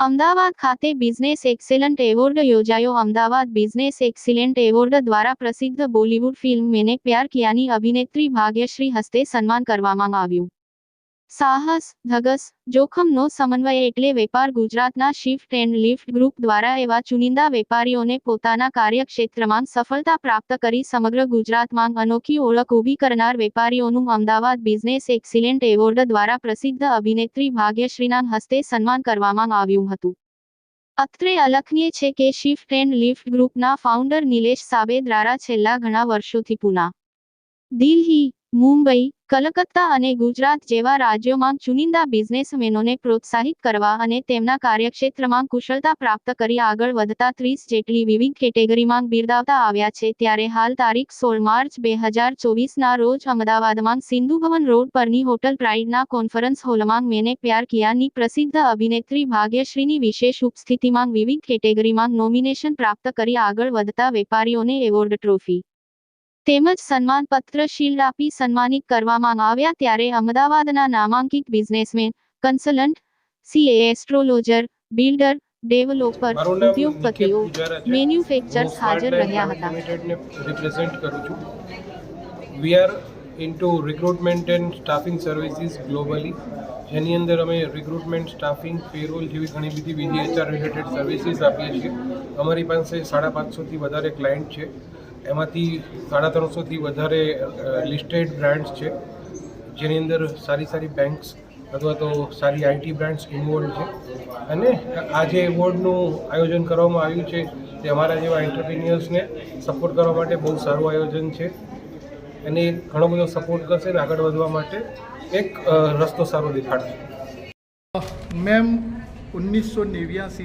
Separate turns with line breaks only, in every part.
અમદાવાદ ખાતે business excellent award યોજાયો. Ahmedabad business excellent award દ્વારા પ્રસિદ્ધ બોલિવૂડ ફિલ્મ મેને પ્યાર કિયાની અભિનેત્રી ભાગ્યશ્રી હસ્તે સન્માન કરવામાં આવ્યું. સાહસ, ધગસ, જોખમનો સમન્વય એટલે વેપાર ગુજરાતના શિફ્ટ એન્ડ લિફ્ટ ગ્રુપ દ્વારા એવા ચુનિંદા વેપારીઓને પોતાના કાર્યક્ષેત્રમાં સફળતા પ્રાપ્ત કરી સમગ્ર ગુજરાતમાં અનોખી ઓળખ ઊભી કરનાર વેપારીઓનું અમદાવાદ બિઝનેસ એક્સિલેન્ટ એવોર્ડ દ્વારા પ્રસિદ્ધ અભિનેત્રી ભાગ્યશ્રીના હસ્તે સન્માન કરવામાં આવ્યું હતું. અત્રે અલખનીય છે કે શિફ્ટ એન્ડ લિફ્ટ ગ્રુપના ફાઉન્ડર નિલેશ સાબે દ્વારા છેલ્લા ઘણા વર્ષોથી પુના. દિલ્હી મુંબઈ, કલકત્તા અને ગુજરાત જેવા રાજ્યોમાં ચુનિંદા બિઝનેસમેનોને પ્રોત્સાહિત કરવા અને તેમના કાર્યક્ષેત્રમાં કુશળતા પ્રાપ્ત કરી આગળ વધતા ત્રીસ જેટલી વિવિધ કેટેગરીમાં બિરદાવતા આવ્યા છે. ત્યારે હાલ તારીખ સોળ માર્ચ બે હજાર ચોવીસના રોજ અમદાવાદમાં સિંધુ ભવન રોડ પરની હોટલ પ્રાઇડના કોન્ફરન્સ હોલમાં મેને પ્યાર કિયાની પ્રસિદ્ધ અભિનેત્રી ભાગ્યશ્રીની વિશેષ ઉપસ્થિતિમાં વિવિધ કેટેગરીમાં નોમિનેશન પ્રાપ્ત કરી આગળ વધતા વેપારીઓને એવોર્ડ ટ્રોફી તેમજ સન્માનપત્ર શિલ્ડ આપી સન્માનિત કરવામાં આવ્યા ત્યારે અમદાવાદના નામાંકિત businessman consultant CA astrologer builder developer
મારું નામ
ઉદ્યોગપતિઓ
નિકેત પૂજારા છે.
મેન્યુફેક્ચર્સ
હું
હાજર
Smart Life
રહ્યા
Private
હતા
લિમિટેડને રિપ્રેઝેન્ટ કરું છું we are into recruitment and staffing services globally જેની અંદર અમે રિક્રુટમેન્ટ સ્ટાફિંગ પેરોલ જેવી ઘણી બધી બીજી એચઆર રિલેટેડ સર્વિસીસ આપીએ છીએ અમારી પાસે સાડા પાંચસોથી વધારે ક્લાયન્ટ છે એમાંથી સાડા ત્રણસોથી વધારે લિસ્ટેડ બ્રાન્ડ્સ છે જેની અંદર સારી સારી બેંક્સ અથવા તો સારી આઈટી બ્રાન્ડ્સ ઇન્વોલ્વ છે અને આ જે એવોર્ડનું આયોજન કરવામાં આવ્યું છે તે અમારા જેવા એન્ટરપ્રિન્યુઅર્સને સપોર્ટ કરવા માટે બહુ સારું આયોજન છે અને એ ઘણો બધો સપોર્ટ કરશે અને આગળ વધવા માટે એક અ, રસ્તો સારો દેખાડશે
मैम उन्नीस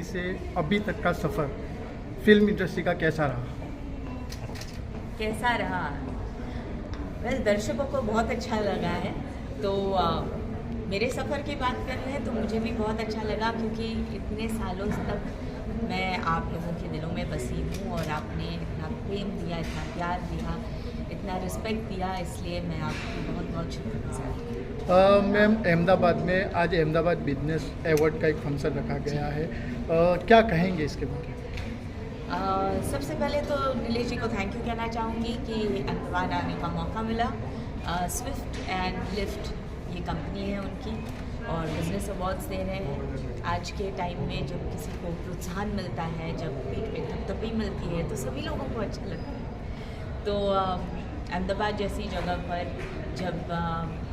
से अभी तक का सफ़र फिल्म इंडस्ट्री का कैसा रहा
कैसा रहा? वेल दर्शकों को बहुत अच्छा लगा है। तो अ, मेरे सफ़र की बात कर रहे हैं तो मुझे भी बहुत अच्छा लगा क्योंकि इतने सालों तक मैं आप लोगों के दिलों में बसी हूँ और आपने इतना प्रेम दिया इतना प्यार दिया इतना रिस्पेक्ट दिया इसलिए मैं आपकी बहुत बहुत शुक्रगुजार
मैम अहमदाबाद में आज अहमदाबाद बिज़नेस अवार्ड का एक फ़ंक्शन रखा गया है। अ, क्या कहेंगे इसके बारे में?
सबसे पहले तो नीलेश जी को थैंक यू कहना चाहूँगी कि अहमदाबाद आने का मौका मिला। स्विफ्ट एंड लिफ्ट ये कंपनी है उनकी और बिज़नेस अवार्ड्स दे रहे हैं। आज के टाइम में जब किसी को प्रोत्साहन मिलता है जब पीठ पे थपथपी मिलती है तो सभी लोगों को अच्छा लगता है। तो अहमदाबाद जैसी जगह पर जब अ,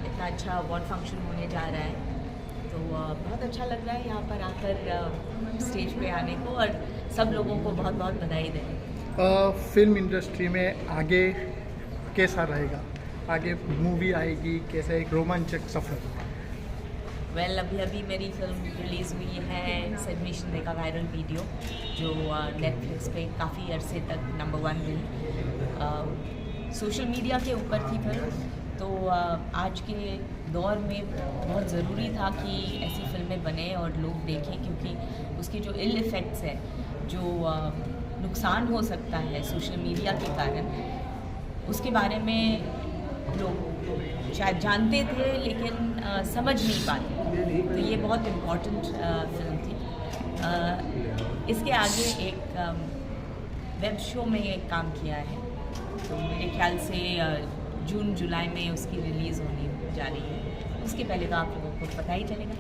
इतना अच्छा अवार्ड फ़ंक्शन होने जा रहा है तो अ, बहुत अच्छा लग रहा है यहाँ पर आकर स्टेज पे आने को और सब लोगों को बहुत बहुत बधाई दें।
फ़िल्म इंडस्ट्री में आगे कैसा रहेगा? आगे मूवी आएगी कैसा एक रोमांचक सफ़र?
वेल well, अभी अभी मेरी फ़िल्म रिलीज़ हुई है शिंदे का वायरल वीडियो जो नेटफ्लिक्स पे काफ़ी अरसे तक नंबर वन रही सोशल मीडिया के ऊपर थी फ़िल्म तो अ, आज के दौर में बहुत ज़रूरी था कि ऐसी फ़िल्में बने और लोग देखें क्योंकि उसके जो इल इफ़ेक्ट्स हैं जो नुकसान हो सकता है सोशल मीडिया के कारण उसके बारे में लोग शायद जानते थे लेकिन अ, समझ नहीं पाते। तो ये बहुत इम्पोर्टेंट फ़िल्म थी। अ, इसके आगे एक वेब शो में ये काम किया है। तो मेरे ख्याल से अ, जून जुलाई में उसकी रिलीज़ होने जा रही है। उसके पहले तो आप लोगों को पता ही चलेगा।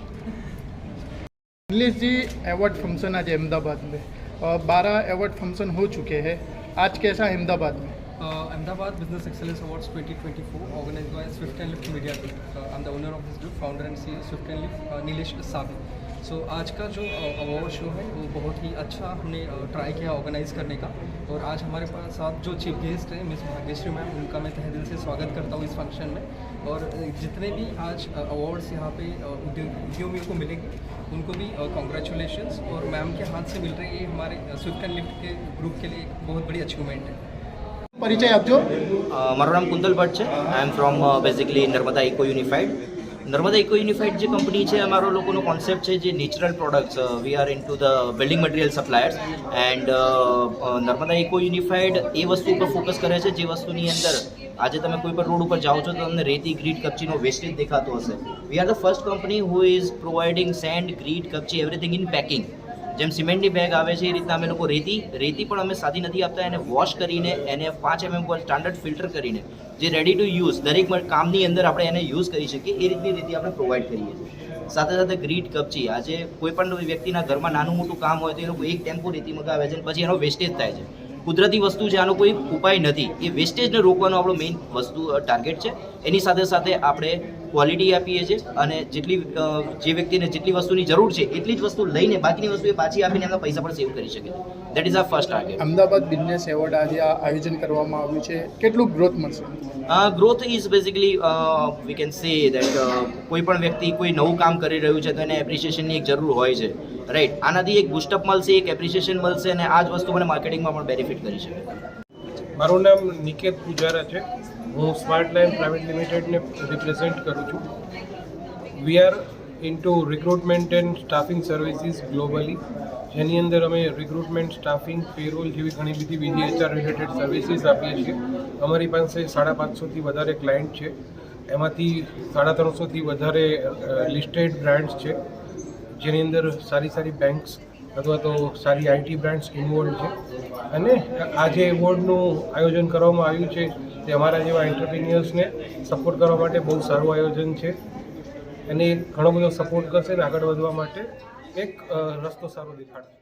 जी अवार्ड फ़ंक्शन आज अहमदाबाद में। और बारह अवार्ड फ़ंक्शन हो चुके हैं। आज कैसा अहमदाबाद में?
Ahmedabad business excellence awards 2024 twenty four organise by Swift and Lift media group I am the owner of this group founder and C Swift and Lift Nilesh Sabi सो आज का जो अवार्ड शो है वो बहुत ही अच्छा हमने ट्राई किया organise करने का और आज हमारे पास साथ जो चीफ गेस्ट हैं मिस भाग्यश्री मैम उनका मैं तहे दिल से स्वागत करता हूँ इस फंक्शन में और अ, जितने भी आज अवार्ड्स यहाँ पे अ, उद्योग- उद्यमियों को मिलेंगे उनको भी कॉन्ग्रेचुलेशंस और मैम के हाथ से मिल रही है ये हमारे स्विफ्ट एंड लिफ्ट के ग्रुप के लिए एक बहुत बड़ी अचीवमेंट है
परिचय आपजो
અ, મારું નામ કુંદલ ભટ્ટ છે I am from basically Narmada eco unified Narmada eco unified જે કંપની છે, અમારો લોકોનો કોન્સેપ્ટ છે જે natural products we are into the building material suppliers and Narmada eco unified એ વસ્તુ ઉપર ફોકસ કરે છે જે વસ્તુની અંદર આજે તમે કોઈ પણ રોડ ઉપર જાઓ છો તો તમને રેતી, ગ્રીડ, કપચીનો વેસ્ટેજ દેખાતો હશે. We are the first company who is providing sand grit, કપચી everything in packing જેમ સિમેન્ટની બેગ આવે છે, એ રીતના અમે લોકો રેતી રેતી પણ અમે સાદી નથી આપતા, એને વોશ કરીને, એને પાંચ એમએમ પર સ્ટાન્ડર્ડ ફિલ્ટર કરીને, જે રેડી ટુ યુઝ દરેક કામની અંદર આપણે એને યુઝ કરી શકીએ, એ રીતની રેતી આપણે પ્રોવાઈડ કરીએ છીએ. સાથે સાથે ગ્રીટ કપચી આજે કોઈ પણ વ્યક્તિના ઘરમાં નાનું મોટું કામ હોય તો એ લોકો એક ટેમ્પો રેતી મગાવે છે પછી એનો વેસ્ટેજ થાય છે. કુદરતી વસ્તુ છે, આનો કોઈ ઉપાય નથી. એ વેસ્ટેજને રોકવાનો આપણો મેઇન વસ્તુ ટાર્ગેટ છે. એની સાથે સાથે આપણે ક્વોલિટી આપીએ છીએ અને જેટલી જે વ્યક્તિને જેટલી વસ્તુની જરૂર છે એટલી જ વસ્તુ લઈને બાકીની વસ્તુ એ પાછી આપીને એમના પૈસા પણ સેવ કરી શકે. That is a first target
Ahmedabad business award આજે આ આયોજન કરવામાં આવ્યું છે. કેટલું ગ્રોથ મળશે?
Growth is basically we can say that કોઈ પણ વ્યક્તિ કોઈ નવું કામ કરી રહ્યું છે તો એને એપ્રિશિએશનની એક જરૂર હોય છે. રાઈટ આનાથી એક બુસ્ટઅપ મળશે એક એપ્રિશિએશન મળશે અને આ જ વસ્તુ મને માર્કેટિંગમાં પણ બેનિફિટ કરી શકે.
મારું નામ નિકેત પૂજારા છે. હું સ્માર્ટ લાઇન પ્રાઇવેટ લિમિટેડને રિપ્રેઝેન્ટ કરું છું. We are into recruitment and staffing services globally જેની અંદર અમે રિક્રુટમેન્ટ સ્ટાફિંગ પેરોલ જેવી ઘણી બધી બીજી એચઆર રિલેટેડ સર્વિસીસ આપીએ છીએ. અમારી પાસે સાડા પાંચસોથી વધારે ક્લાયન્ટ છે. એમાંથી સાડા ત્રણસોથી વધારે લિસ્ટેડ બ્રાન્ડ્સ છે. જેની અંદર સારી સારી બેંક્સ અથવા તો સારી આઈટી બ્રાન્ડ્સ ઇન્વોલ્વ છે. અને આ જે એવોર્ડનું આયોજન કરવામાં આવ્યું છે, તે અમારા જેવા એન્ટરપ્રિન્યુઅર્સને સપોર્ટ કરવા માટે બહુ સારું આયોજન છે. અને ઘણો બધો સપોર્ટ કરશે ને આગળ વધવા માટે એક રસ્તો સારો દેખાડશે.